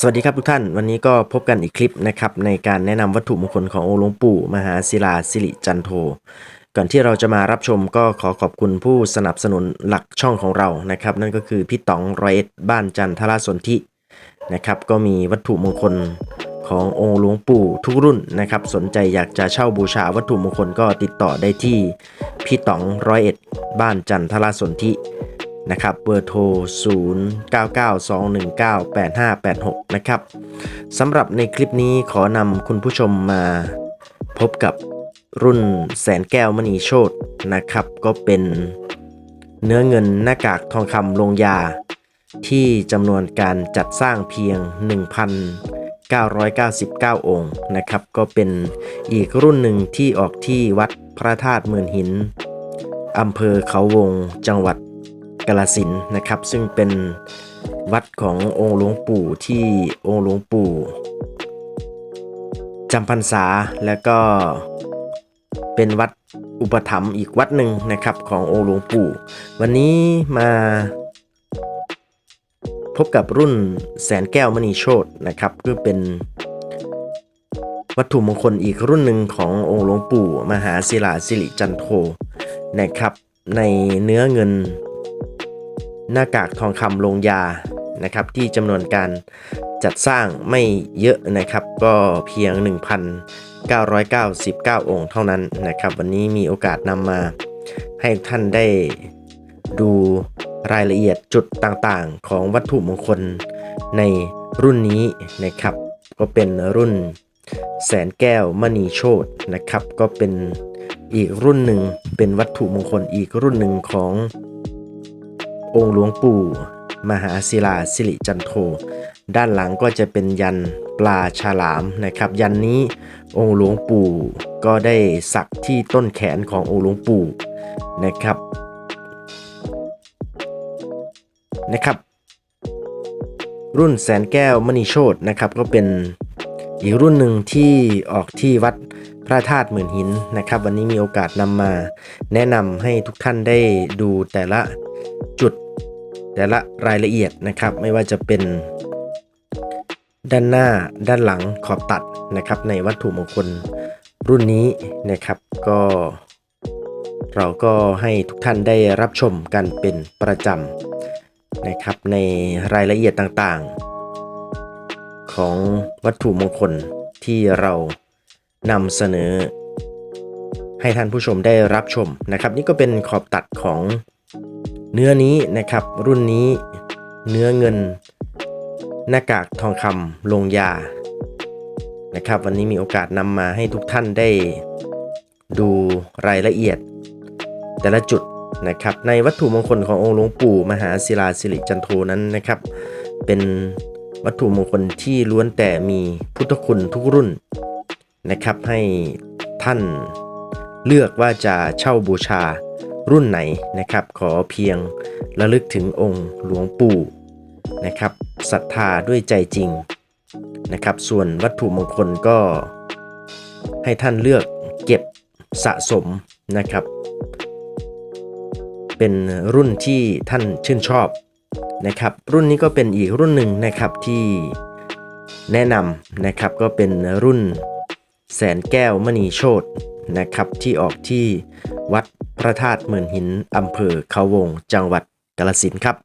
สวัสดีครับทุกท่านวันนี้ก็พบกันอีกคลิปนะครับในการแนะนำวัตถุมงคลขององค์หลวงปู่ มหาศิลาสิริจันโท ก่อนที่เราจะมารับชมก็ขอขอบคุณผู้สนับสนุนหลักช่องของเรานะครับ นั่นก็คือพี่ต๋องรอยเอ็ดบ้านจันทราสนธินะครับก็มีวัตถุมงคลขององค์หลวงปู่ทุกรุ่นนะครับ สนใจอยากจะเช่าบูชาวัตถุมงคลก็ติดต่อได้ที่พี่ต๋องรอยเอ็ดบ้านจันทราสนธิ นะครับเบอร์โทร 0992198586 นะครับสำหรับในคลิปนี้ขอนำคุณผู้ชมมาพบกับรุ่นแสนแก้วมณีโชตนะครับ ก็เป็นเนื้อเงินหน้ากากทองคำลงยา ที่จำนวนการจัดสร้างเพียง 1,999 องค์นะครับ ก็เป็นอีกรุ่นหนึ่งที่ออกที่วัดพระธาตุหมื่นหินอำเภอเขาวงจังหวัด กาลสินนะครับ ซึ่งเป็นวัดขององค์หลวงปู่ที่องค์หลวงปู่จำพรรษาแล้วก็เป็นวัดอุปถัมภ์อีกวัดหนึ่งนะครับขององค์หลวงปู่ วันนี้มาพบกับรุ่นแสนแก้วมณีโชตนะครับคือเป็นวัตถุมงคลอีกรุ่นหนึ่งขององค์หลวงปู่ มหาศิลาสิริจันโทนะครับในเนื้อเงิน หน้ากากทองคำลงยานะครับที่จำนวนการจัดสร้างไม่เยอะนะครับ ก็เพียง 1,999 องค์เท่านั้นนะครับ วันนี้มีโอกาสนำมาให้ท่านได้ดูรายละเอียดจุดต่างๆ ของวัตถุมงคลในรุ่นนี้นะครับ ก็เป็นรุ่นแสนแก้วมณีโชตนะครับ ก็เป็นอีกรุ่นหนึ่งเป็นวัตถุมงคลอีกรุ่นหนึ่งของ องค์หลวงปู่ มหาศิลาสิริจันโท ด้านหลังก็จะเป็นยันปลาฉลามนะครับ ยันนี้องค์หลวงปู่ก็ได้สักที่ต้นแขนขององค์หลวงปู่นะครับนะครับ รุ่นแสนแก้วมณีโชตนะครับก็เป็นอีกรุ่นหนึ่งที่ออกที่วัดพระธาตุหมื่นหินนะครับ วันนี้มีโอกาสนำมาแนะนำให้ทุกท่านได้ดูแต่ละ แต่ละรายละเอียดนะครับ ไม่ว่าจะเป็นด้านหน้าด้านหลังขอบตัดนะครับ ในวัตถุมงคลรุ่นนี้นะครับก็เราก็ให้ทุกท่านได้รับชมกันเป็นประจำนะครับ ในรายละเอียดต่างๆ ของวัตถุมงคลที่เรานำเสนอ ให้ท่านผู้ชมได้รับชมนะครับ นี่ก็เป็นขอบตัดของ เนื้อนี้นะครับรุ่นนี้เนื้อเงิน หน้ากากทองคำลงยานะครับ วันนี้มีโอกาสนำมาให้ทุกท่านได้ดูรายละเอียด แต่ละจุดนะครับในวัตถุมงคลขององค์หลวงปู่มหาศิลาสิริจันโทนั้นนะครับ เป็นวัตถุมงคลที่ล้วนแต่มีพุทธคุณทุกรุ่นนะครับให้ท่านเลือกว่าจะเช่าบูชา รุ่นไหนนะครับ ขอเพียงระลึกถึงองค์หลวงปู่นะครับศรัทธาด้วยใจจริงนะครับ ส่วนวัตถุมงคลก็ให้ท่านเลือกเก็บสะสมนะครับ เป็นรุ่นที่ท่านชื่นชอบนะครับ รุ่นนี้ก็เป็นอีกรุ่นหนึ่งนะครับที่แนะนำนะครับก็เป็นรุ่นแสนแก้วมณีโชต นะครับ ที่ออกที่วัดพระธาตุหมื่นหินอำเภอเขาวง จังหวัดกาลสินครับ